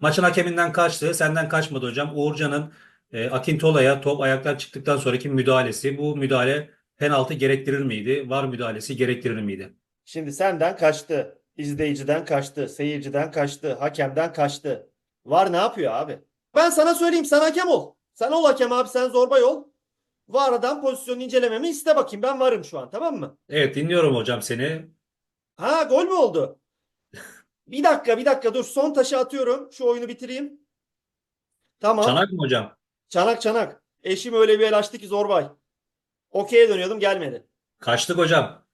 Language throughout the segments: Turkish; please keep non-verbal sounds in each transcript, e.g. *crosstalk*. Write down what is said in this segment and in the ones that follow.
Maçın hakeminden kaçtı. Senden kaçmadı hocam. Uğurcan'ın e, Akintola'ya top ayaklar çıktıktan sonraki müdahalesi. Bu müdahale penaltı gerektirir miydi? Var müdahalesi gerektirir miydi? Şimdi senden kaçtı. izleyiciden kaçtı. Seyirciden kaçtı. Hakemden kaçtı. Var ne yapıyor abi? Ben sana söyleyeyim sen hakem ol. Sen ol hakem abi sen zorbay ol. VAR'dan pozisyon incelememi iste bakayım. Ben varım şu an tamam mı? Evet dinliyorum hocam seni. Ha gol mü oldu? Bir dakika bir dakika dur. Son taşı atıyorum. Şu oyunu bitireyim. Tamam. Çanak mı hocam? Çanak çanak. Eşim öyle bir el açtı ki zorbay. Okey'e dönüyordum gelmedi. Kaçtık hocam.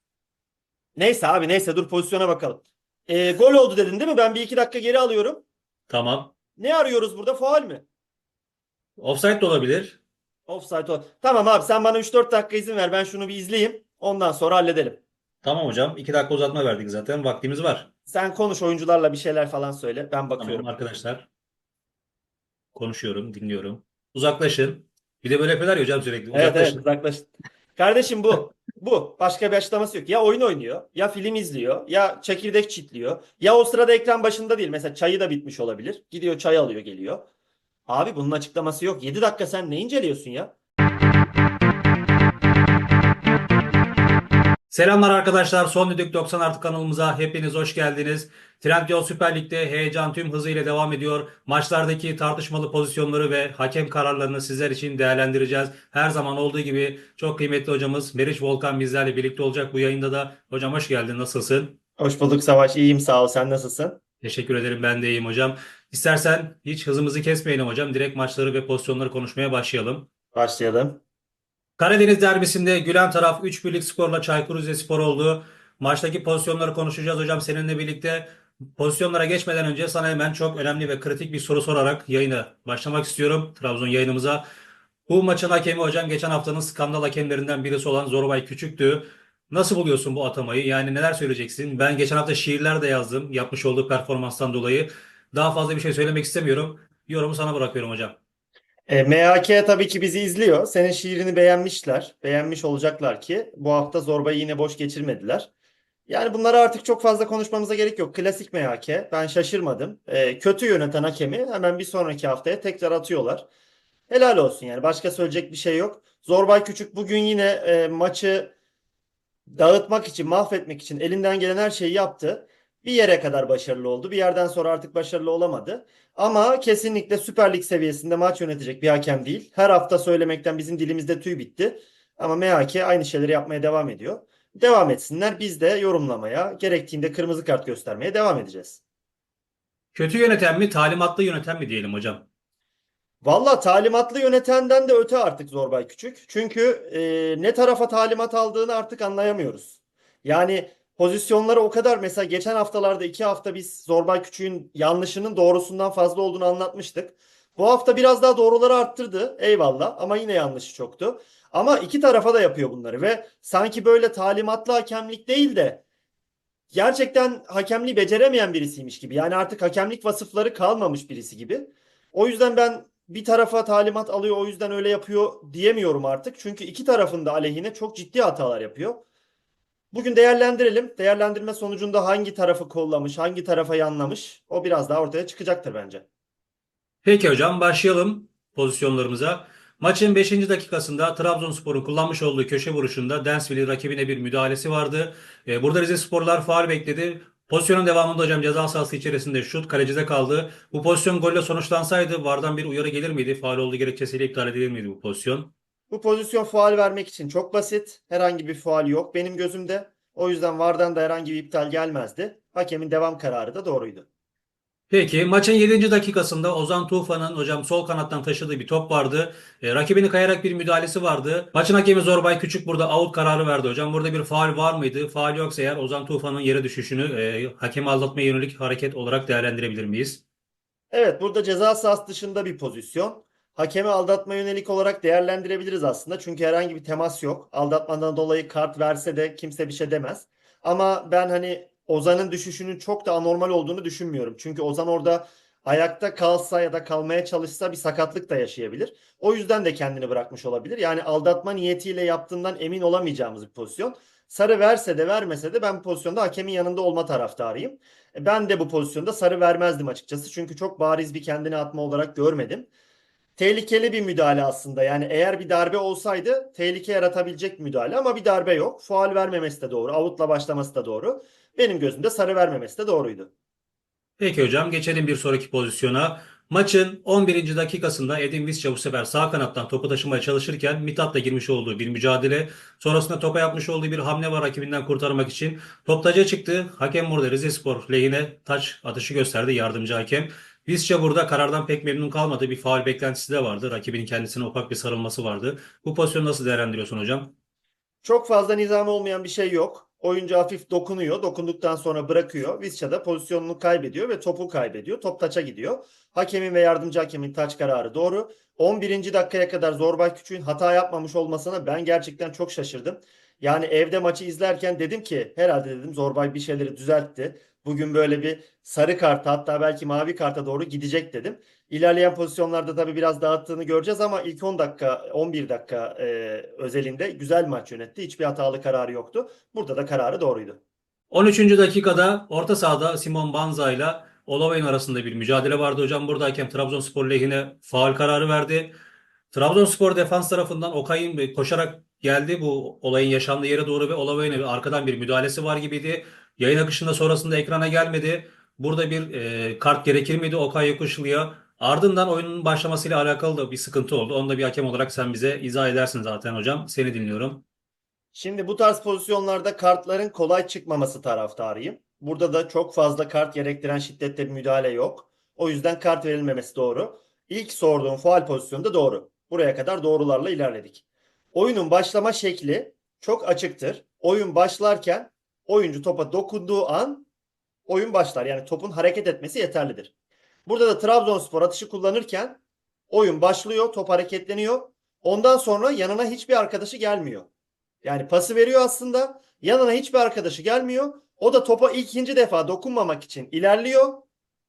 Neyse abi neyse dur pozisyona bakalım. Ee, gol oldu dedin değil mi? Ben bir iki dakika geri alıyorum. Tamam. Ne arıyoruz burada? Faul mü? Offside de olabilir. Offside o. Tamam abi sen bana 3-4 dakika izin ver. Ben şunu bir izleyeyim. Ondan sonra halledelim. Tamam hocam. 2 dakika uzatma verdik zaten. Vaktimiz var. Sen konuş oyuncularla bir şeyler falan söyle. Ben bakıyorum. Tamam arkadaşlar. Konuşuyorum, dinliyorum. Uzaklaşın. Bir de böyle yapıyorlar ya hocam sürekli. Evet evet Uzaklaşın. uzaklaş. Kardeşim bu. Bu. Başka bir açıklaması yok. Ya oyun oynuyor, ya film izliyor, ya çekirdek çitliyor. Ya o sırada ekran başında değil. Mesela çayı da bitmiş olabilir. Gidiyor çay alıyor geliyor. Abi bunun açıklaması yok. 7 dakika sen ne inceliyorsun ya? Selamlar arkadaşlar. Son Düdük 90 artı kanalımıza hepiniz hoş geldiniz. Trendyol Süper Lig'de heyecan tüm hızıyla devam ediyor. Maçlardaki tartışmalı pozisyonları ve hakem kararlarını sizler için değerlendireceğiz. Her zaman olduğu gibi çok kıymetli hocamız Meriç Volkan bizlerle birlikte olacak bu yayında da. Hocam hoş geldin. Nasılsın? Hoş bulduk Savaş. İyiyim sağ ol. Sen nasılsın? Teşekkür ederim. Ben de iyiyim hocam. İstersen hiç hızımızı kesmeyelim hocam. Direkt maçları ve pozisyonları konuşmaya başlayalım. Başlayalım. Karadeniz derbisinde gülen taraf 3 birlik skorla Çaykur Rizespor oldu. Maçtaki pozisyonları konuşacağız hocam seninle birlikte. Pozisyonlara geçmeden önce sana hemen çok önemli ve kritik bir soru sorarak yayına başlamak istiyorum. Trabzon yayınımıza. Bu maçın hakemi hocam geçen haftanın skandal hakemlerinden birisi olan Zorbay Küçük'tü. Nasıl buluyorsun bu atamayı? Yani neler söyleyeceksin? Ben geçen hafta şiirler de yazdım yapmış olduğu performanstan dolayı. Daha fazla bir şey söylemek istemiyorum. Yorumu sana bırakıyorum hocam. E, MHK tabii ki bizi izliyor. Senin şiirini beğenmişler. Beğenmiş olacaklar ki bu hafta zorbayı yine boş geçirmediler. Yani bunlara artık çok fazla konuşmamıza gerek yok. Klasik MHK. Ben şaşırmadım. E, kötü yöneten hakemi hemen bir sonraki haftaya tekrar atıyorlar. Helal olsun yani. Başka söyleyecek bir şey yok. Zorbay Küçük bugün yine e, maçı dağıtmak için, mahvetmek için elinden gelen her şeyi yaptı. Bir yere kadar başarılı oldu. Bir yerden sonra artık başarılı olamadı. Ama kesinlikle Süper Lig seviyesinde maç yönetecek bir hakem değil. Her hafta söylemekten bizim dilimizde tüy bitti. Ama MHK aynı şeyleri yapmaya devam ediyor. Devam etsinler. Biz de yorumlamaya, gerektiğinde kırmızı kart göstermeye devam edeceğiz. Kötü yöneten mi, talimatlı yöneten mi diyelim hocam? Valla talimatlı yönetenden de öte artık Zorbay Küçük. Çünkü e, ne tarafa talimat aldığını artık anlayamıyoruz. Yani pozisyonları o kadar mesela geçen haftalarda iki hafta biz Zorbay Küçük'ün yanlışının doğrusundan fazla olduğunu anlatmıştık. Bu hafta biraz daha doğruları arttırdı eyvallah ama yine yanlışı çoktu. Ama iki tarafa da yapıyor bunları ve sanki böyle talimatlı hakemlik değil de gerçekten hakemliği beceremeyen birisiymiş gibi. Yani artık hakemlik vasıfları kalmamış birisi gibi. O yüzden ben bir tarafa talimat alıyor o yüzden öyle yapıyor diyemiyorum artık. Çünkü iki tarafın da aleyhine çok ciddi hatalar yapıyor. Bugün değerlendirelim. Değerlendirme sonucunda hangi tarafı kollamış, hangi tarafa yanlamış o biraz daha ortaya çıkacaktır bence. Peki hocam başlayalım pozisyonlarımıza. Maçın 5. dakikasında Trabzonspor'un kullanmış olduğu köşe vuruşunda Densville'in rakibine bir müdahalesi vardı. Ee, Burada Rizesporlar faul bekledi. Pozisyonun devamında hocam ceza sahası içerisinde şut kalecide kaldı. Bu pozisyon golle sonuçlansaydı VAR'dan bir uyarı gelir miydi? Faul olduğu gerekçesiyle iptal edilir miydi bu pozisyon? Bu pozisyon faal vermek için çok basit. Herhangi bir faal yok benim gözümde. O yüzden VAR'dan da herhangi bir iptal gelmezdi. Hakemin devam kararı da doğruydu. Peki maçın 7. dakikasında Ozan Tufan'ın hocam sol kanattan taşıdığı bir top vardı. E, rakibini kayarak bir müdahalesi vardı. Maçın hakemi Zorbay Küçük burada out kararı verdi hocam. Burada bir faul var mıydı? Faul yoksa eğer Ozan Tufan'ın yere düşüşünü e, hakemi aldatmaya yönelik hareket olarak değerlendirebilir miyiz? Evet burada ceza sahası dışında bir pozisyon. Hakemi aldatma yönelik olarak değerlendirebiliriz aslında. Çünkü herhangi bir temas yok. Aldatmadan dolayı kart verse de kimse bir şey demez. Ama ben hani Ozan'ın düşüşünün çok da anormal olduğunu düşünmüyorum. Çünkü Ozan orada ayakta kalsa ya da kalmaya çalışsa bir sakatlık da yaşayabilir. O yüzden de kendini bırakmış olabilir. Yani aldatma niyetiyle yaptığından emin olamayacağımız bir pozisyon. Sarı verse de vermese de ben bu pozisyonda hakemin yanında olma taraftarıyım. E, Ben de bu pozisyonda sarı vermezdim açıkçası. Çünkü çok bariz bir kendini atma olarak görmedim. Tehlikeli bir müdahale aslında. Yani eğer bir darbe olsaydı tehlike yaratabilecek müdahale ama bir darbe yok. Faul vermemesi de doğru. Out'la başlaması da doğru. Benim gözümde sarı vermemesi de doğruydu. Peki hocam geçelim bir sonraki pozisyona. Maçın 11. dakikasında Edin Visca bu sefer sağ kanattan topu taşımaya çalışırken Mithat'la girmiş olduğu bir mücadele. Sonrasında topa yapmış olduğu bir hamle var rakibinden kurtarmak için. Top taca çıktı. Hakem burada Rizespor lehine taç atışı gösterdi yardımcı hakem. Visca burada karardan pek memnun kalmadı. Bir faul beklentisi de vardı. Rakibinin kendisine ufak bir sarılması vardı. Bu pozisyonu nasıl değerlendiriyorsun hocam? Çok fazla nizami olmayan bir şey yok. Oyuncu hafif dokunuyor. Dokunduktan sonra bırakıyor. Visca da pozisyonunu kaybediyor ve topu kaybediyor. Top taça gidiyor. Hakemin ve yardımcı hakemin taç kararı doğru. 11. dakikaya kadar Zorbay Küçük'ün hata yapmamış olmasına ben gerçekten çok şaşırdım. Yani evde maçı izlerken dedim ki herhalde dedim Zorbay bir şeyleri düzeltti. Bugün böyle bir sarı karta hatta belki mavi karta doğru gidecek dedim. İlerleyen pozisyonlarda tabii biraz dağıttığını göreceğiz ama ilk 10 dakika 11 dakika e, özelinde güzel maç yönetti. Hiçbir hatalı kararı yoktu. Burada da kararı doğruydu. 13. dakikada orta sahada Simon Banza ile Olavay'ın arasında bir mücadele vardı hocam. Burada hakem Trabzonspor lehine faul kararı verdi. Trabzonspor defans tarafından Okay'ın koşarak geldi bu olayın yaşandığı yere doğru ve Olavay'ın arkadan bir müdahalesi var gibiydi. Yayın akışında sonrasında ekrana gelmedi. Burada bir e, kart gerekir miydi Okay Yokuşlu'ya? Ardından oyunun başlamasıyla alakalı da bir sıkıntı oldu. Onu da bir hakem olarak sen bize izah edersin zaten hocam. Seni dinliyorum. Şimdi bu tarz pozisyonlarda kartların kolay çıkmaması taraftarıyım. Burada da çok fazla kart gerektiren şiddette bir müdahale yok. O yüzden kart verilmemesi doğru. İlk sorduğum faul pozisyonu da doğru. Buraya kadar doğrularla ilerledik. Oyunun başlama şekli çok açıktır. Oyun başlarken oyuncu topa dokunduğu an oyun başlar. Yani topun hareket etmesi yeterlidir. Burada da Trabzonspor atışı kullanırken oyun başlıyor, top hareketleniyor. Ondan sonra yanına hiçbir arkadaşı gelmiyor. Yani pası veriyor aslında. Yanına hiçbir arkadaşı gelmiyor. O da topa ikinci defa dokunmamak için ilerliyor.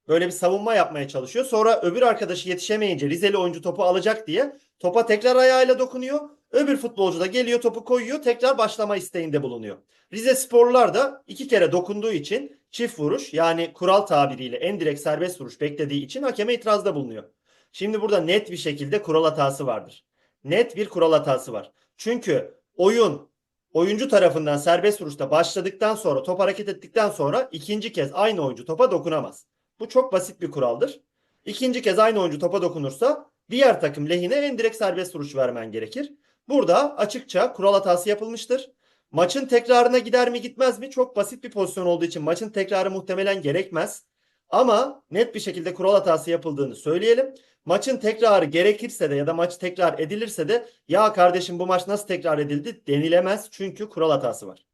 Böyle bir savunma yapmaya çalışıyor. Sonra öbür arkadaşı yetişemeyince Rizeli oyuncu topu alacak diye topa tekrar ayağıyla dokunuyor. Öbür futbolcu da geliyor topu koyuyor. Tekrar başlama isteğinde bulunuyor. Rize Sporlular da iki kere dokunduğu için çift vuruş yani kural tabiriyle en direkt serbest vuruş beklediği için hakeme itirazda bulunuyor. Şimdi burada net bir şekilde kural hatası vardır. Net bir kural hatası var. Çünkü oyun oyuncu tarafından serbest vuruşta başladıktan sonra top hareket ettikten sonra ikinci kez aynı oyuncu topa dokunamaz. Bu çok basit bir kuraldır. İkinci kez aynı oyuncu topa dokunursa diğer takım lehine en direkt serbest vuruş vermen gerekir. Burada açıkça kural hatası yapılmıştır. Maçın tekrarına gider mi gitmez mi? Çok basit bir pozisyon olduğu için maçın tekrarı muhtemelen gerekmez. Ama net bir şekilde kural hatası yapıldığını söyleyelim. Maçın tekrarı gerekirse de ya da maç tekrar edilirse de ya kardeşim bu maç nasıl tekrar edildi denilemez. Çünkü kural hatası var.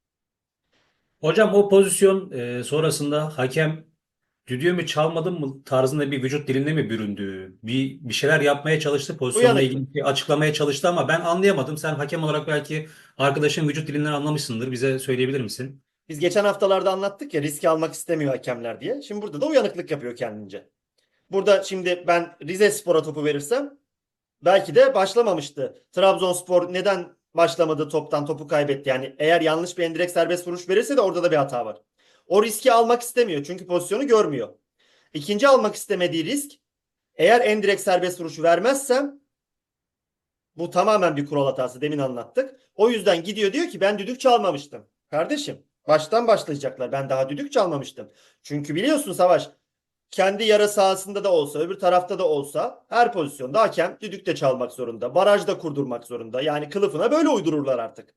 Hocam o pozisyon e, sonrasında hakem düdüğü mü çalmadın mı tarzında bir vücut dilinde mi büründü? Bir bir şeyler yapmaya çalıştı. Pozisyonla Uyanık. ilgili bir açıklamaya çalıştı ama ben anlayamadım. Sen hakem olarak belki arkadaşın vücut dilinden anlamışsındır. Bize söyleyebilir misin? Biz geçen haftalarda anlattık ya riski almak istemiyor hakemler diye. Şimdi burada da uyanıklık yapıyor kendince. Burada şimdi ben Rize Spor'a topu verirsem belki de başlamamıştı. Trabzonspor neden başlamadı toptan topu kaybetti? Yani eğer yanlış bir endirekt serbest vuruş verirse de orada da bir hata var. O riski almak istemiyor çünkü pozisyonu görmüyor. İkinci almak istemediği risk eğer endirekt serbest vuruşu vermezsem bu tamamen bir kural hatası demin anlattık. O yüzden gidiyor diyor ki ben düdük çalmamıştım. Kardeşim baştan başlayacaklar. Ben daha düdük çalmamıştım. Çünkü biliyorsun Savaş kendi yarı sahasında da olsa öbür tarafta da olsa her pozisyonda hakem düdük de çalmak zorunda. Baraj da kurdurmak zorunda. Yani kılıfına böyle uydururlar artık.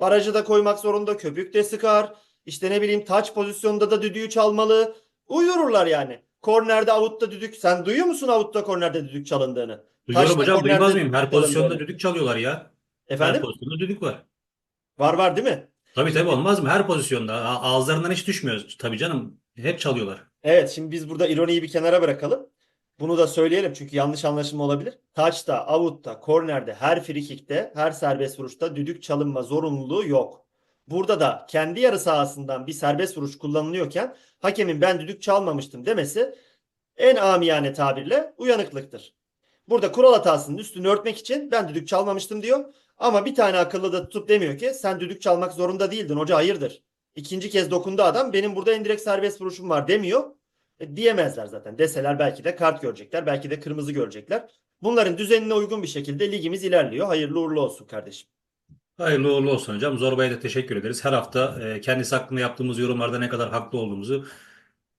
Barajı da koymak zorunda. Köpük de sıkar. İşte ne bileyim taç pozisyonunda da düdüğü çalmalı. Uydururlar yani. Kornerde avutta düdük. Sen duyuyor musun avutta kornerde düdük çalındığını? Duyuyorum Taşla hocam duymaz mıyım? Her pozisyonda düdük çalıyorlar ya. Her Efendim? pozisyonda düdük var. Var var değil mi? Tabii tabii olmaz mı? Her pozisyonda. A- Ağızlarından hiç düşmüyor. Tabii canım. Hep çalıyorlar. Evet şimdi biz burada ironiyi bir kenara bırakalım. Bunu da söyleyelim çünkü yanlış anlaşılma olabilir. Taçta, avutta, kornerde, her frikikte, her serbest vuruşta düdük çalınma zorunluluğu yok. Burada da kendi yarı sahasından bir serbest vuruş kullanılıyorken hakemin ben düdük çalmamıştım demesi en amiyane tabirle uyanıklıktır. Burada kural hatasının üstünü örtmek için ben düdük çalmamıştım diyor. Ama bir tane akıllı da tutup demiyor ki sen düdük çalmak zorunda değildin hoca hayırdır. İkinci kez dokundu adam benim burada en direkt serbest vuruşum var demiyor. E, diyemezler zaten. Deseler belki de kart görecekler. Belki de kırmızı görecekler. Bunların düzenine uygun bir şekilde ligimiz ilerliyor. Hayırlı uğurlu olsun kardeşim. Hayırlı uğurlu olsun hocam. Zorba'ya da teşekkür ederiz. Her hafta e, kendisi hakkında yaptığımız yorumlarda ne kadar haklı olduğumuzu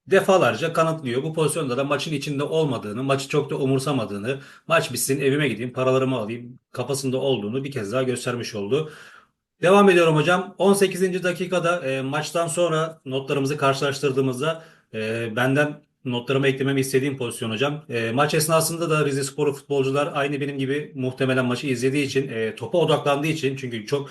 defalarca kanıtlıyor. Bu pozisyonda da maçın içinde olmadığını, maçı çok da umursamadığını, maç bitsin evime gideyim, paralarımı alayım kafasında olduğunu bir kez daha göstermiş oldu. Devam ediyorum hocam. 18. dakikada e, maçtan sonra notlarımızı karşılaştırdığımızda e, benden notlarıma eklememi istediğim pozisyon hocam. E, maç esnasında da Rizesporlu futbolcular aynı benim gibi muhtemelen maçı izlediği için, e, topa odaklandığı için çünkü çok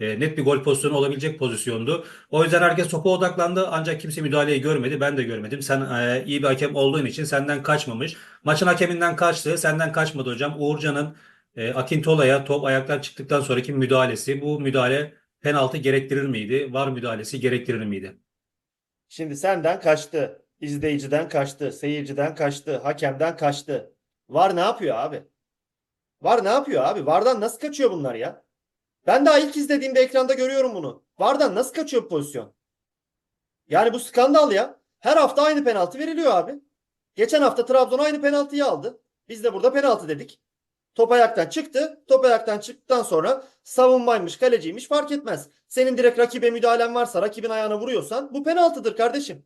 e, net bir gol pozisyonu olabilecek pozisyondu. O yüzden herkes topa odaklandı ancak kimse müdahaleyi görmedi. Ben de görmedim. Sen e, iyi bir hakem olduğun için senden kaçmamış. Maçın hakeminden kaçtı. Senden kaçmadı hocam. Uğurcan'ın e, Akintola'ya top ayaklar çıktıktan sonraki müdahalesi. Bu müdahale penaltı gerektirir miydi? Var müdahalesi gerektirir miydi? Şimdi senden kaçtı. İzleyiciden kaçtı. Seyirciden kaçtı. Hakemden kaçtı. Var ne yapıyor abi? Var ne yapıyor abi? Vardan nasıl kaçıyor bunlar ya? Ben daha ilk izlediğimde ekranda görüyorum bunu. Vardan nasıl kaçıyor bu pozisyon? Yani bu skandal ya. Her hafta aynı penaltı veriliyor abi. Geçen hafta Trabzon aynı penaltıyı aldı. Biz de burada penaltı dedik. Top ayaktan çıktı. Top ayaktan çıktıktan sonra savunmaymış, kaleciymiş fark etmez. Senin direkt rakibe müdahalen varsa, rakibin ayağına vuruyorsan bu penaltıdır kardeşim.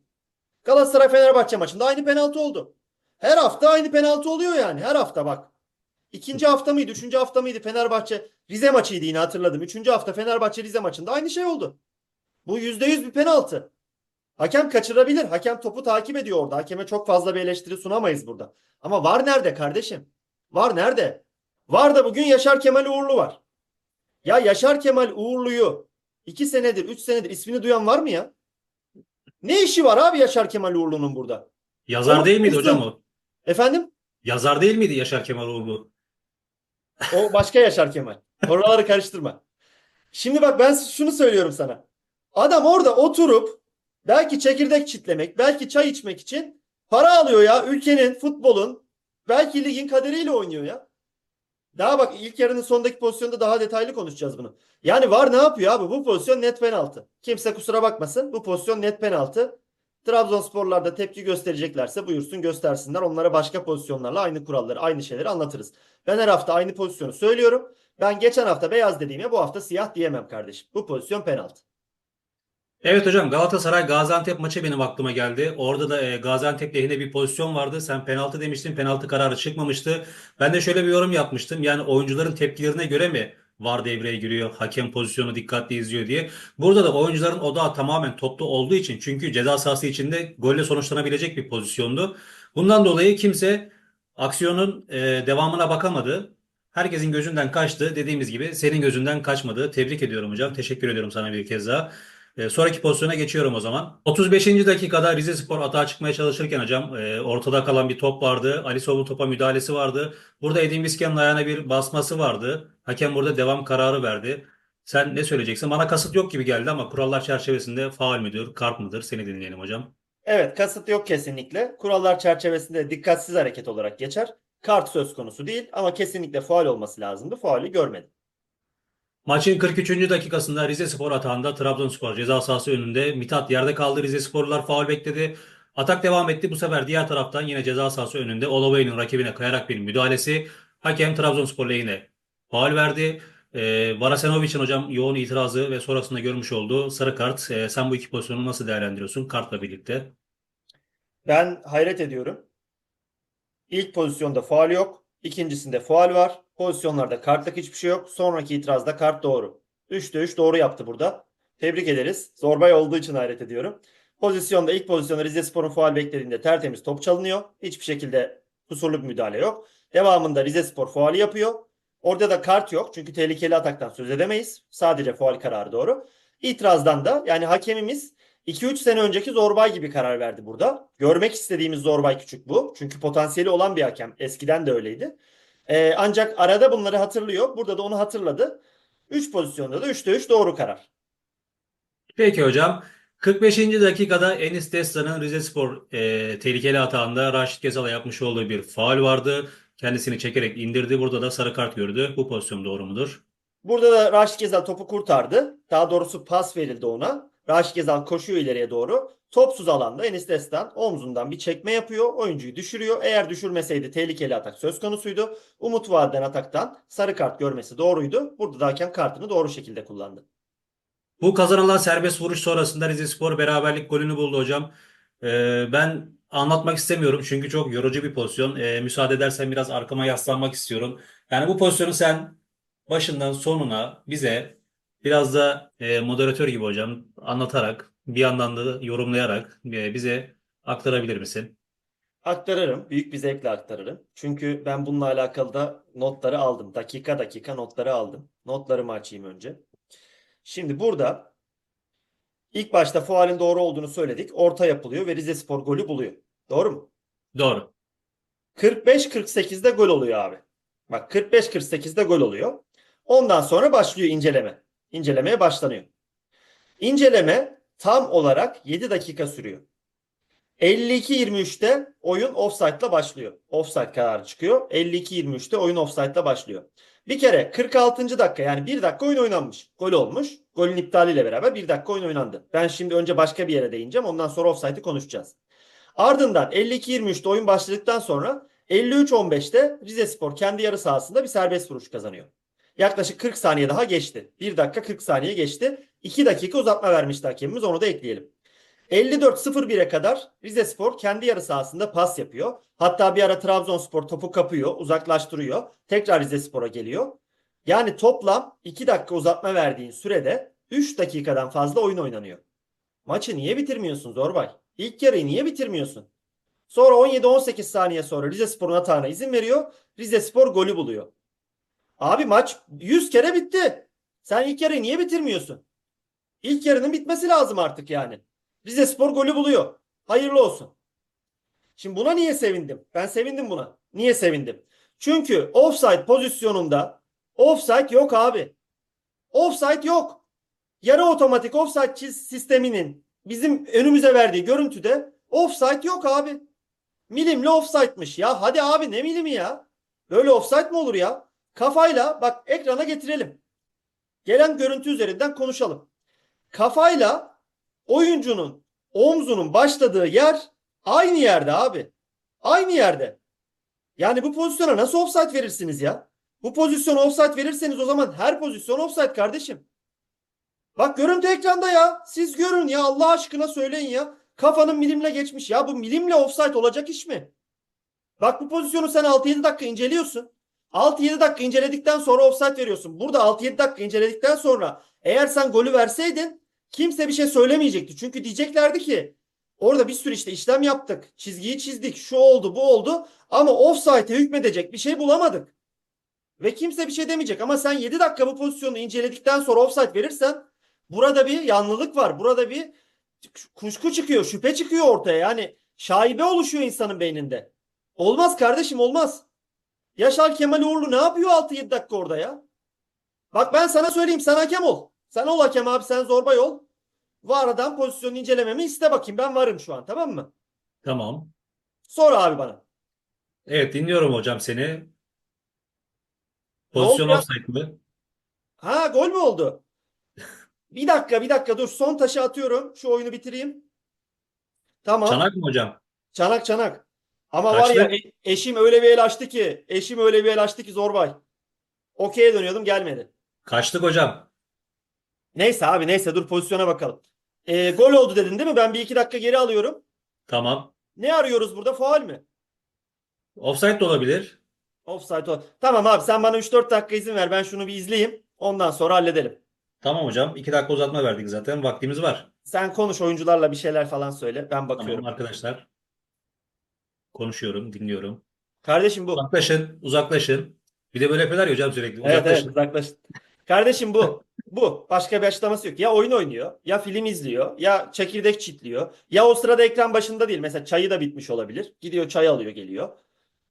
Galatasaray Fenerbahçe maçında aynı penaltı oldu. Her hafta aynı penaltı oluyor yani. Her hafta bak. İkinci hafta mıydı? Üçüncü hafta mıydı? Fenerbahçe Rize maçıydı yine hatırladım. Üçüncü hafta Fenerbahçe Rize maçında aynı şey oldu. Bu yüzde yüz bir penaltı. Hakem kaçırabilir. Hakem topu takip ediyor orada. Hakeme çok fazla bir eleştiri sunamayız burada. Ama var nerede kardeşim? Var nerede? Var da bugün Yaşar Kemal Uğurlu var. Ya Yaşar Kemal Uğurlu'yu iki senedir, üç senedir ismini duyan var mı ya? Ne işi var abi Yaşar Kemal Uğurlu'nun burada? Yazar Oğlum, değil miydi hocam o? Efendim? Yazar değil miydi Yaşar Kemal Uğurlu? O başka Yaşar Kemal. Oraları karıştırma. Şimdi bak ben şunu söylüyorum sana. Adam orada oturup belki çekirdek çitlemek, belki çay içmek için para alıyor ya. Ülkenin, futbolun, belki ligin kaderiyle oynuyor ya. Daha bak ilk yarının sondaki pozisyonda daha detaylı konuşacağız bunu. Yani var ne yapıyor abi? Bu pozisyon net penaltı. Kimse kusura bakmasın. Bu pozisyon net penaltı. Trabzonsporlar da tepki göstereceklerse buyursun göstersinler. Onlara başka pozisyonlarla aynı kuralları, aynı şeyleri anlatırız. Ben her hafta aynı pozisyonu söylüyorum. Ben geçen hafta beyaz dediğime bu hafta siyah diyemem kardeşim. Bu pozisyon penaltı. Evet hocam Galatasaray Gaziantep maçı benim aklıma geldi. Orada da e, Gaziantep lehine bir pozisyon vardı. Sen penaltı demiştin. Penaltı kararı çıkmamıştı. Ben de şöyle bir yorum yapmıştım. Yani oyuncuların tepkilerine göre mi VAR devreye giriyor? Hakem pozisyonu dikkatli izliyor diye. Burada da oyuncuların odağı tamamen topta olduğu için çünkü ceza sahası içinde golle sonuçlanabilecek bir pozisyondu. Bundan dolayı kimse aksiyonun e, devamına bakamadı. Herkesin gözünden kaçtı. Dediğimiz gibi senin gözünden kaçmadı. Tebrik ediyorum hocam. Teşekkür ediyorum sana bir kez daha. E, sonraki pozisyona geçiyorum o zaman. 35. dakikada Rizespor atağa çıkmaya çalışırken hocam e, ortada kalan bir top vardı. Alisov'un topa müdahalesi vardı. Burada Edin Visca'nın ayağına bir basması vardı. Hakem burada devam kararı verdi. Sen ne söyleyeceksin? Bana kasıt yok gibi geldi ama kurallar çerçevesinde faul müdür, kart mıdır? Seni dinleyelim hocam. Evet kasıt yok kesinlikle. Kurallar çerçevesinde dikkatsiz hareket olarak geçer. Kart söz konusu değil ama kesinlikle faul olması lazımdı. Faulü görmedim. Maçın 43. dakikasında Rizespor atağında Trabzonspor ceza sahası önünde Mithat yerde kaldı. Rizesporlular faul bekledi. Atak devam etti. Bu sefer diğer taraftan yine ceza sahası önünde Olovey'nin rakibine kayarak bir müdahalesi. Hakem Trabzonspor lehine faul verdi. Ee, Varasenovic'in hocam yoğun itirazı ve sonrasında görmüş olduğu sarı kart. Ee, sen bu iki pozisyonu nasıl değerlendiriyorsun kartla birlikte? Ben hayret ediyorum. İlk pozisyonda faul yok. İkincisinde faul var. Pozisyonlarda kartlık hiçbir şey yok. Sonraki itirazda kart doğru. 3'te 3 doğru yaptı burada. Tebrik ederiz. Zorbay olduğu için hayret ediyorum. Pozisyonda ilk pozisyonda Rizespor'un faul beklediğinde tertemiz top çalınıyor. Hiçbir şekilde kusurlu bir müdahale yok. Devamında Rizespor faulü yapıyor. Orada da kart yok. Çünkü tehlikeli ataktan söz edemeyiz. Sadece faul kararı doğru. İtirazdan da yani hakemimiz 2-3 sene önceki Zorbay gibi karar verdi burada. Görmek istediğimiz Zorbay Küçük bu. Çünkü potansiyeli olan bir hakem. Eskiden de öyleydi. Ee, ancak arada bunları hatırlıyor. Burada da onu hatırladı. 3 pozisyonda da 3'te 3 doğru karar. Peki hocam. 45. dakikada Enis Desta'nın Rizespor e, tehlikeli atağında Raşit Gezal'a yapmış olduğu bir faul vardı. Kendisini çekerek indirdi. Burada da sarı kart gördü. Bu pozisyon doğru mudur? Burada da Raşit Gezal topu kurtardı. Daha doğrusu pas verildi ona. Raşit Gezal koşuyor ileriye doğru. Topsuz alanda Enis Destan omzundan bir çekme yapıyor. Oyuncuyu düşürüyor. Eğer düşürmeseydi tehlikeli atak söz konusuydu. Umut Vaat'ten ataktan sarı kart görmesi doğruydu. Burada da hakem kartını doğru şekilde kullandı. Bu kazanılan serbest vuruş sonrasında Rizespor beraberlik golünü buldu hocam. Ee, ben anlatmak istemiyorum çünkü çok yorucu bir pozisyon. Ee, müsaade edersen biraz arkama yaslanmak istiyorum. Yani bu pozisyonu sen başından sonuna bize biraz da e, moderatör gibi hocam anlatarak bir yandan da yorumlayarak e, bize aktarabilir misin? Aktarırım. Büyük bir zevkle aktarırım. Çünkü ben bununla alakalı da notları aldım. Dakika dakika notları aldım. Notlarımı açayım önce. Şimdi burada ilk başta faulün doğru olduğunu söyledik. Orta yapılıyor ve Rizespor golü buluyor. Doğru mu? Doğru. 45-48'de gol oluyor abi. Bak 45-48'de gol oluyor. Ondan sonra başlıyor inceleme. İncelemeye başlanıyor. İnceleme tam olarak 7 dakika sürüyor. 52-23'te oyun offside'la başlıyor. Offside kararı çıkıyor. 52-23'te oyun offside'la başlıyor. Bir kere 46. dakika yani 1 dakika oyun oynanmış. Gol olmuş. Golün iptaliyle beraber 1 dakika oyun oynandı. Ben şimdi önce başka bir yere değineceğim. Ondan sonra offside'ı konuşacağız. Ardından 52-23'te oyun başladıktan sonra 53-15'te Rizespor kendi yarı sahasında bir serbest vuruş kazanıyor. Yaklaşık 40 saniye daha geçti. 1 dakika 40 saniye geçti. 2 dakika uzatma vermişti hakemimiz. Onu da ekleyelim. 54-01'e kadar Rizespor kendi yarı sahasında pas yapıyor. Hatta bir ara Trabzonspor topu kapıyor, uzaklaştırıyor. Tekrar Rizespor'a geliyor. Yani toplam 2 dakika uzatma verdiğin sürede 3 dakikadan fazla oyun oynanıyor. Maçı niye bitirmiyorsun Zorbay? İlk yarıyı niye bitirmiyorsun? Sonra 17-18 saniye sonra Rizespor'un hatağına izin veriyor. Rizespor golü buluyor. Abi maç 100 kere bitti. Sen ilk yarıyı niye bitirmiyorsun? İlk yarının bitmesi lazım artık yani. Rizespor golü buluyor. Hayırlı olsun. Şimdi buna niye sevindim? Ben sevindim buna. Niye sevindim? Çünkü offside pozisyonunda offside yok abi. Offside yok. Yarı otomatik offside sisteminin bizim önümüze verdiği görüntüde offside yok abi. Milimli offside'mış ya. Hadi abi ne milimi ya? Böyle offside mi olur ya? Kafayla bak ekrana getirelim. Gelen görüntü üzerinden konuşalım. Kafayla oyuncunun omzunun başladığı yer aynı yerde abi. Aynı yerde. Yani bu pozisyona nasıl offside verirsiniz ya? Bu pozisyona offside verirseniz o zaman her pozisyon offside kardeşim. Bak görüntü ekranda ya. Siz görün ya Allah aşkına söyleyin ya. Kafanın milimle geçmiş. Ya bu milimle offside olacak iş mi? Bak bu pozisyonu sen 6-7 dakika inceliyorsun. 6-7 dakika inceledikten sonra offside veriyorsun. Burada 6-7 dakika inceledikten sonra eğer sen golü verseydin kimse bir şey söylemeyecekti. Çünkü diyeceklerdi ki orada bir sürü işte işlem yaptık. Çizgiyi çizdik. Şu oldu bu oldu. Ama offside'e hükmedecek bir şey bulamadık. Ve kimse bir şey demeyecek. Ama sen 7 dakika bu pozisyonu inceledikten sonra offside verirsen burada bir yanlılık var. Burada bir kuşku çıkıyor. Şüphe çıkıyor ortaya. Yani şaibe oluşuyor insanın beyninde. Olmaz kardeşim olmaz. Yaşar Kemal Uğurlu ne yapıyor 6-7 dakika orada ya? Bak ben sana söyleyeyim sen hakem ol. Sen ol hakem abi sen zorbay ol. Varadan pozisyon incelememi iste bakayım ben varım şu an tamam mı? Tamam. Sor abi bana. Evet dinliyorum hocam seni. Pozisyon offside mı? Ha gol mü oldu? Bir dakika bir dakika dur son taşı atıyorum. Şu oyunu bitireyim. Tamam. Çanak mı hocam? Çanak çanak. Ama Kaçtı? var ya e- eşim öyle bir el açtı ki. Eşim öyle bir el açtı ki zorbay. Okey'e dönüyordum gelmedi. Kaçtık hocam. Neyse abi neyse dur pozisyona bakalım. Ee, gol oldu dedin değil mi? Ben bir iki dakika geri alıyorum. Tamam. Ne arıyoruz burada? Faul mü? Offside de olabilir. Offside o. Tamam abi sen bana 3-4 dakika izin ver. Ben şunu bir izleyeyim. Ondan sonra halledelim. Tamam hocam. 2 dakika uzatma verdik zaten. Vaktimiz var. Sen konuş oyuncularla bir şeyler falan söyle. Ben bakıyorum. Tamam arkadaşlar. Konuşuyorum, dinliyorum. Kardeşim bu. Uzaklaşın, uzaklaşın. Bir de böyle yapıyorlar ya hocam sürekli. Evet evet Uzaklaşın. uzaklaş. Kardeşim bu. Bu. Başka bir açıklaması yok. Ya oyun oynuyor, ya film izliyor, ya çekirdek çitliyor. Ya o sırada ekran başında değil. Mesela çayı da bitmiş olabilir. Gidiyor çay alıyor geliyor.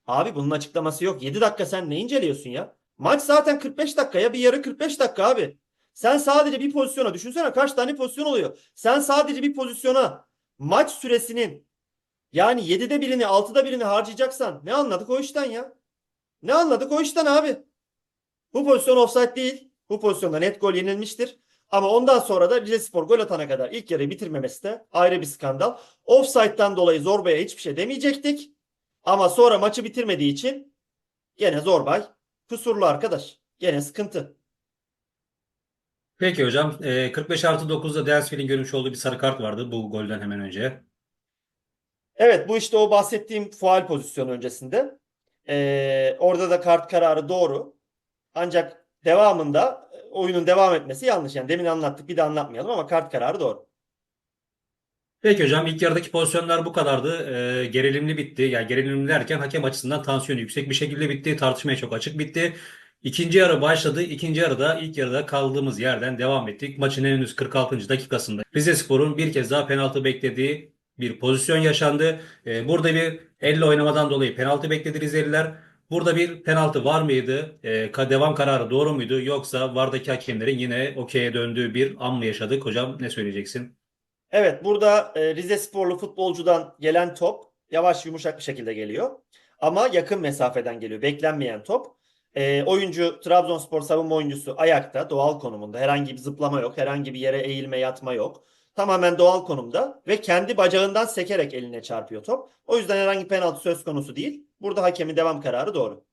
Abi bunun açıklaması yok. 7 dakika sen ne inceliyorsun ya? Maç zaten 45 dakika ya bir yarı 45 dakika abi. Sen sadece bir pozisyona düşünsene kaç tane pozisyon oluyor. Sen sadece bir pozisyona maç süresinin yani 7'de birini 6'da birini harcayacaksan ne anladık o işten ya? Ne anladık o işten abi? Bu pozisyon offside değil. Bu pozisyonda net gol yenilmiştir. Ama ondan sonra da Rizespor gol atana kadar ilk yarıyı bitirmemesi de ayrı bir skandal. Offside'dan dolayı Zorba'ya hiçbir şey demeyecektik. Ama sonra maçı bitirmediği için gene Zorbay kusurlu arkadaş. Gene sıkıntı. Peki hocam e, 45 artı 9'da Delsfield'in görmüş olduğu bir sarı kart vardı bu golden hemen önce. Evet bu işte o bahsettiğim faul pozisyonu öncesinde. Ee, orada da kart kararı doğru. Ancak devamında e, oyunun devam etmesi yanlış. Yani demin anlattık bir de anlatmayalım ama kart kararı doğru. Peki hocam ilk yarıdaki pozisyonlar bu kadardı. E, gerilimli bitti. Yani gerilimli derken hakem açısından tansiyonu yüksek bir şekilde bitti. Tartışmaya çok açık bitti. İkinci yarı başladı. İkinci yarıda ilk yarıda kaldığımız yerden devam ettik. Maçın henüz 46. dakikasında Rizespor'un bir kez daha penaltı beklediği bir pozisyon yaşandı. E, burada bir elle oynamadan dolayı penaltı bekledi Rizeliler. Burada bir penaltı var mıydı? E, ka- devam kararı doğru muydu? Yoksa VAR'daki hakemlerin yine okey'e döndüğü bir an mı yaşadık? Hocam ne söyleyeceksin? Evet burada e, Rize sporlu futbolcudan gelen top yavaş yumuşak bir şekilde geliyor. Ama yakın mesafeden geliyor. Beklenmeyen top. E, oyuncu Trabzonspor savunma oyuncusu ayakta doğal konumunda. Herhangi bir zıplama yok. Herhangi bir yere eğilme yatma yok. Tamamen doğal konumda ve kendi bacağından sekerek eline çarpıyor top. O yüzden herhangi penaltı söz konusu değil. Burada hakemin devam kararı doğru.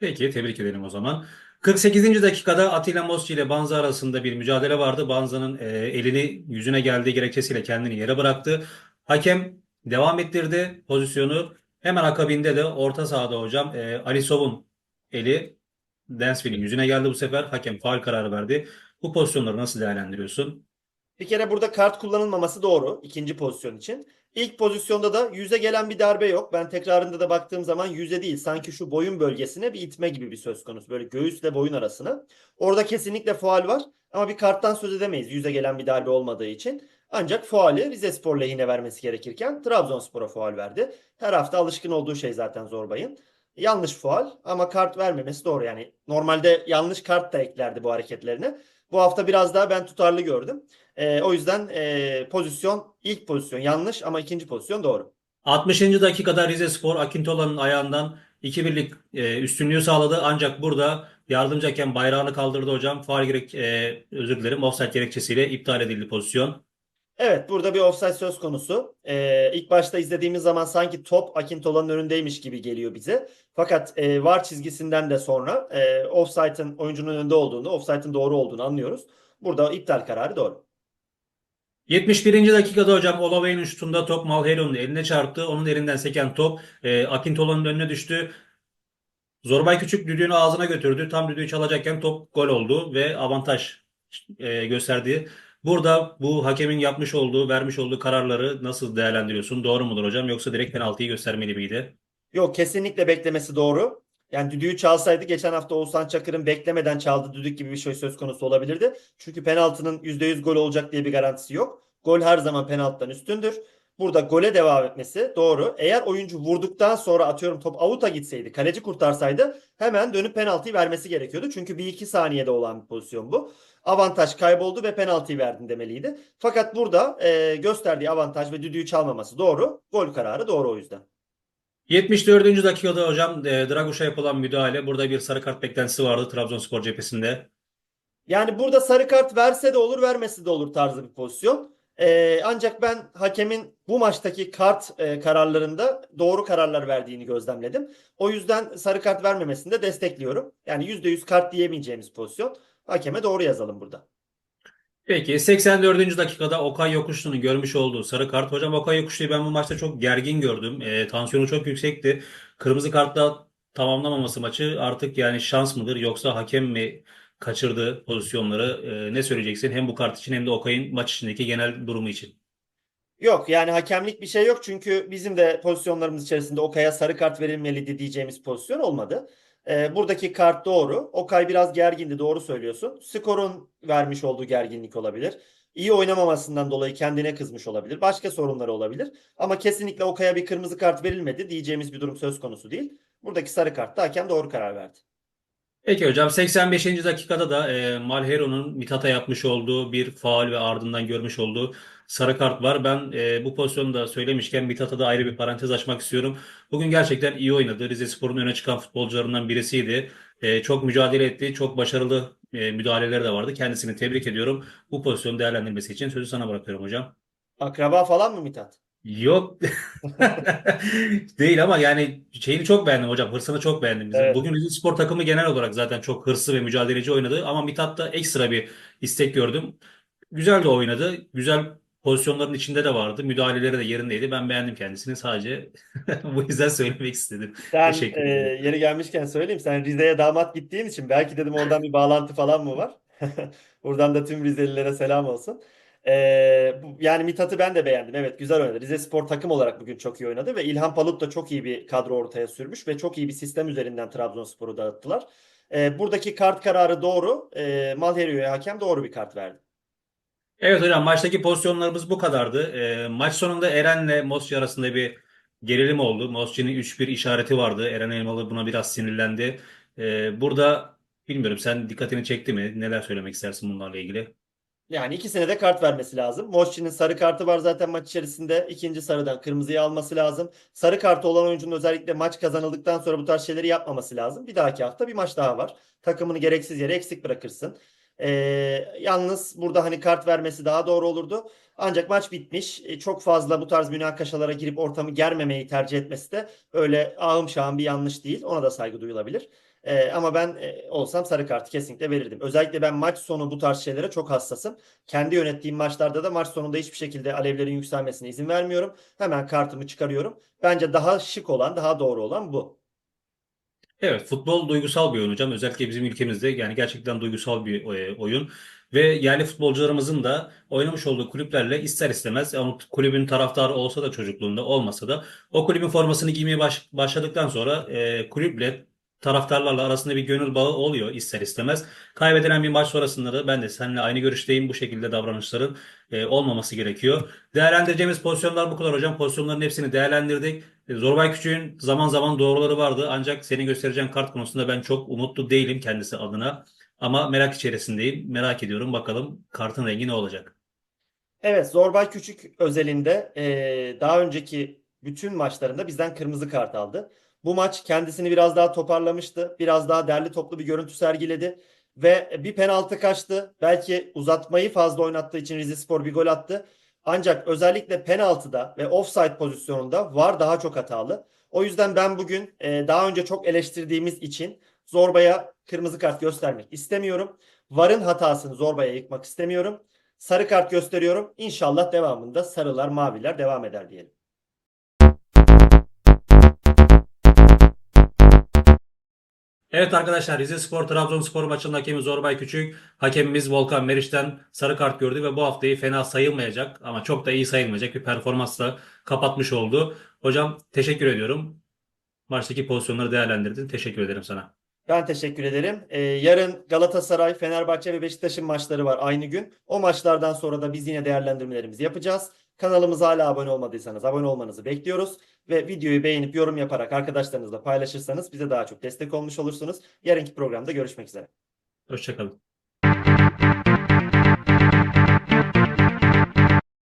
Peki tebrik edelim o zaman. 48. dakikada Atilla Mosci ile Banza arasında bir mücadele vardı. Banza'nın e, elini yüzüne geldiği gerekçesiyle kendini yere bıraktı. Hakem devam ettirdi pozisyonu. Hemen akabinde de orta sahada hocam e, Alisov'un eli Dansville'in yüzüne geldi bu sefer. Hakem faul kararı verdi. Bu pozisyonları nasıl değerlendiriyorsun? Bir kere burada kart kullanılmaması doğru ikinci pozisyon için. İlk pozisyonda da yüze gelen bir darbe yok. Ben tekrarında da baktığım zaman yüze değil sanki şu boyun bölgesine bir itme gibi bir söz konusu. Böyle göğüsle boyun arasına. Orada kesinlikle faul var ama bir karttan söz edemeyiz yüze gelen bir darbe olmadığı için. Ancak faali Rizespor lehine vermesi gerekirken Trabzonspor'a faul verdi. Her hafta alışkın olduğu şey zaten Zorbay'ın. Yanlış faul ama kart vermemesi doğru. Yani normalde yanlış kart da eklerdi bu hareketlerine. Bu hafta biraz daha ben tutarlı gördüm. Ee, o yüzden e, pozisyon ilk pozisyon yanlış ama ikinci pozisyon doğru. 60. dakikada Rizespor Akintola'nın ayağından 2-1'lik e, üstünlüğü sağladı. Ancak burada yardımcı hakem bayrağını kaldırdı hocam. Faul gerek e, özür dilerim. Offside gerekçesiyle iptal edildi pozisyon. Evet burada bir offside söz konusu. Ee, ilk başta izlediğimiz zaman sanki top Akintola'nın önündeymiş gibi geliyor bize. Fakat e, VAR çizgisinden de sonra e, offside'ın oyuncunun önünde olduğunu, offside'ın doğru olduğunu anlıyoruz. Burada iptal kararı doğru. 71. dakikada hocam Olave'nin şutunda top Malhero'nun eline çarptı. Onun elinden seken top e, Akintola'nın önüne düştü. Zorbay Küçük düdüğünü ağzına götürdü. Tam düdüğü çalacakken top gol oldu ve avantaj e, gösterdi. Burada bu hakemin yapmış olduğu, vermiş olduğu kararları nasıl değerlendiriyorsun? Doğru mudur hocam? Yoksa direkt penaltıyı göstermeli miydi? Yok kesinlikle beklemesi doğru. Yani düdüğü çalsaydı geçen hafta Oğuzhan Çakır'ın beklemeden çaldığı düdük gibi bir şey söz konusu olabilirdi. Çünkü penaltının %100 gol olacak diye bir garantisi yok. Gol her zaman penaltıdan üstündür. Burada gole devam etmesi doğru. Eğer oyuncu vurduktan sonra atıyorum top avuta gitseydi, kaleci kurtarsaydı hemen dönüp penaltıyı vermesi gerekiyordu. Çünkü 1-2 saniyede olan bir pozisyon bu. Avantaj kayboldu ve penaltıyı verdin demeliydi. Fakat burada e, gösterdiği avantaj ve düdüğü çalmaması doğru. Gol kararı doğru o yüzden. 74. dakikada hocam e, Draguş'a yapılan müdahale. Burada bir sarı kart beklentisi vardı Trabzonspor cephesinde. Yani burada sarı kart verse de olur vermese de olur tarzı bir pozisyon. Ee, ancak ben hakemin bu maçtaki kart e, kararlarında doğru kararlar verdiğini gözlemledim. O yüzden sarı kart vermemesini de destekliyorum. Yani %100 kart diyemeyeceğimiz pozisyon. Hakeme doğru yazalım burada. Peki 84. dakikada Okay Yokuşlu'nun görmüş olduğu sarı kart. Hocam Okay Yokuşlu'yu ben bu maçta çok gergin gördüm. E, tansiyonu çok yüksekti. Kırmızı kartla tamamlamaması maçı artık yani şans mıdır yoksa hakem mi kaçırdı pozisyonları? E, ne söyleyeceksin hem bu kart için hem de Okay'ın maç içindeki genel durumu için? Yok yani hakemlik bir şey yok çünkü bizim de pozisyonlarımız içerisinde Okay'a sarı kart verilmeliydi diyeceğimiz pozisyon olmadı. Ee, buradaki kart doğru. Okay biraz gergindi doğru söylüyorsun. Skorun vermiş olduğu gerginlik olabilir. İyi oynamamasından dolayı kendine kızmış olabilir. Başka sorunları olabilir. Ama kesinlikle Okay'a bir kırmızı kart verilmedi diyeceğimiz bir durum söz konusu değil. Buradaki sarı kartta hakem doğru karar verdi. Peki hocam 85. dakikada da e, Malhero'nun Mithat'a yapmış olduğu bir faul ve ardından görmüş olduğu sarı kart var. Ben e, bu pozisyonu da söylemişken Mithat'a da ayrı bir parantez açmak istiyorum. Bugün gerçekten iyi oynadı. Rizespor'un öne çıkan futbolcularından birisiydi. E, çok mücadele etti. Çok başarılı e, müdahaleleri de vardı. Kendisini tebrik ediyorum. Bu pozisyonu değerlendirmesi için sözü sana bırakıyorum hocam. Akraba falan mı Mithat? Yok *laughs* değil ama yani şeyini çok beğendim hocam. Hırsını çok beğendim. Bizim Evet. bugün Rizespor takımı genel olarak zaten çok hırslı ve mücadeleci oynadı. Ama Mithat'ta ekstra bir istek gördüm. Güzel de oynadı. Güzel pozisyonların içinde de vardı. Müdahaleleri de yerindeydi. Ben beğendim kendisini. Sadece *laughs* bu yüzden söylemek istedim. Sen Teşekkür e, ederim. yeri gelmişken söyleyeyim. Sen Rize'ye damat gittiğin için belki dedim oradan bir bağlantı falan mı var? *laughs* Buradan da tüm Rizelilere selam olsun. E, bu- yani Mithat'ı ben de beğendim. Evet güzel oynadı. Rize takım olarak bugün çok iyi oynadı ve İlhan Palut da çok iyi bir kadro ortaya sürmüş ve çok iyi bir sistem üzerinden Trabzonspor'u dağıttılar. E, buradaki kart kararı doğru. E, Malherio'ya hakem doğru bir kart verdi. Evet hocam maçtaki pozisyonlarımız bu kadardı. Ee, maç sonunda Eren'le Mosci arasında bir gerilim oldu. Mosci'nin 3-1 işareti vardı. Eren Elmalı buna biraz sinirlendi. Ee, burada bilmiyorum sen dikkatini çekti mi? Neler söylemek istersin bunlarla ilgili? Yani ikisine de kart vermesi lazım. Mosçi'nin sarı kartı var zaten maç içerisinde. İkinci sarıdan kırmızıyı alması lazım. Sarı kartı olan oyuncunun özellikle maç kazanıldıktan sonra bu tarz şeyleri yapmaması lazım. Bir dahaki hafta bir maç daha var. Takımını gereksiz yere eksik bırakırsın. Ee, yalnız burada hani kart vermesi daha doğru olurdu. Ancak maç bitmiş. E, çok fazla bu tarz münakaşalara girip ortamı germemeyi tercih etmesi de öyle ağım şahım bir yanlış değil. Ona da saygı duyulabilir. Ee, ama ben e, olsam sarı kartı kesinlikle verirdim. Özellikle ben maç sonu bu tarz şeylere çok hassasım. Kendi yönettiğim maçlarda da maç sonunda hiçbir şekilde alevlerin yükselmesine izin vermiyorum. Hemen kartımı çıkarıyorum. Bence daha şık olan, daha doğru olan bu. Evet, futbol duygusal bir oyun hocam. Özellikle bizim ülkemizde yani gerçekten duygusal bir e, oyun. Ve yerli futbolcularımızın da oynamış olduğu kulüplerle ister istemez ama kulübün taraftarı olsa da çocukluğunda olmasa da o kulübün formasını giymeye baş- başladıktan sonra e, kulüple taraftarlarla arasında bir gönül bağı oluyor ister istemez. Kaybedilen bir maç sonrasında da ben de seninle aynı görüşteyim. Bu şekilde davranışların e, olmaması gerekiyor. Değerlendireceğimiz pozisyonlar bu kadar hocam. Pozisyonların hepsini değerlendirdik. E, Zorbay Küçük'ün zaman zaman doğruları vardı ancak senin göstereceğin kart konusunda ben çok umutlu değilim kendisi adına. Ama merak içerisindeyim. Merak ediyorum bakalım kartın rengi ne olacak? Evet, Zorbay Küçük özelinde e, daha önceki bütün maçlarında bizden kırmızı kart aldı. Bu maç kendisini biraz daha toparlamıştı. Biraz daha derli toplu bir görüntü sergiledi. Ve bir penaltı kaçtı. Belki uzatmayı fazla oynattığı için Rizespor bir gol attı. Ancak özellikle penaltıda ve offside pozisyonunda VAR daha çok hatalı. O yüzden ben bugün e, daha önce çok eleştirdiğimiz için Zorba'ya kırmızı kart göstermek istemiyorum. VAR'ın hatasını Zorba'ya yıkmak istemiyorum. Sarı kart gösteriyorum. İnşallah devamında sarılar, maviler devam eder diyelim. Evet arkadaşlar Rizespor Trabzonspor maçının hakemi Zorbay Küçük. Hakemimiz Volkan Meriç'ten sarı kart gördü ve bu haftayı fena sayılmayacak ama çok da iyi sayılmayacak bir performansla kapatmış oldu. Hocam teşekkür ediyorum. Maçtaki pozisyonları değerlendirdin. Teşekkür ederim sana. Ben teşekkür ederim. Ee, yarın Galatasaray, Fenerbahçe ve Beşiktaş'ın maçları var aynı gün. O maçlardan sonra da biz yine değerlendirmelerimizi yapacağız. Kanalımıza hala abone olmadıysanız abone olmanızı bekliyoruz. Ve videoyu beğenip yorum yaparak arkadaşlarınızla paylaşırsanız bize daha çok destek olmuş olursunuz. Yarınki programda görüşmek üzere. Hoşçakalın.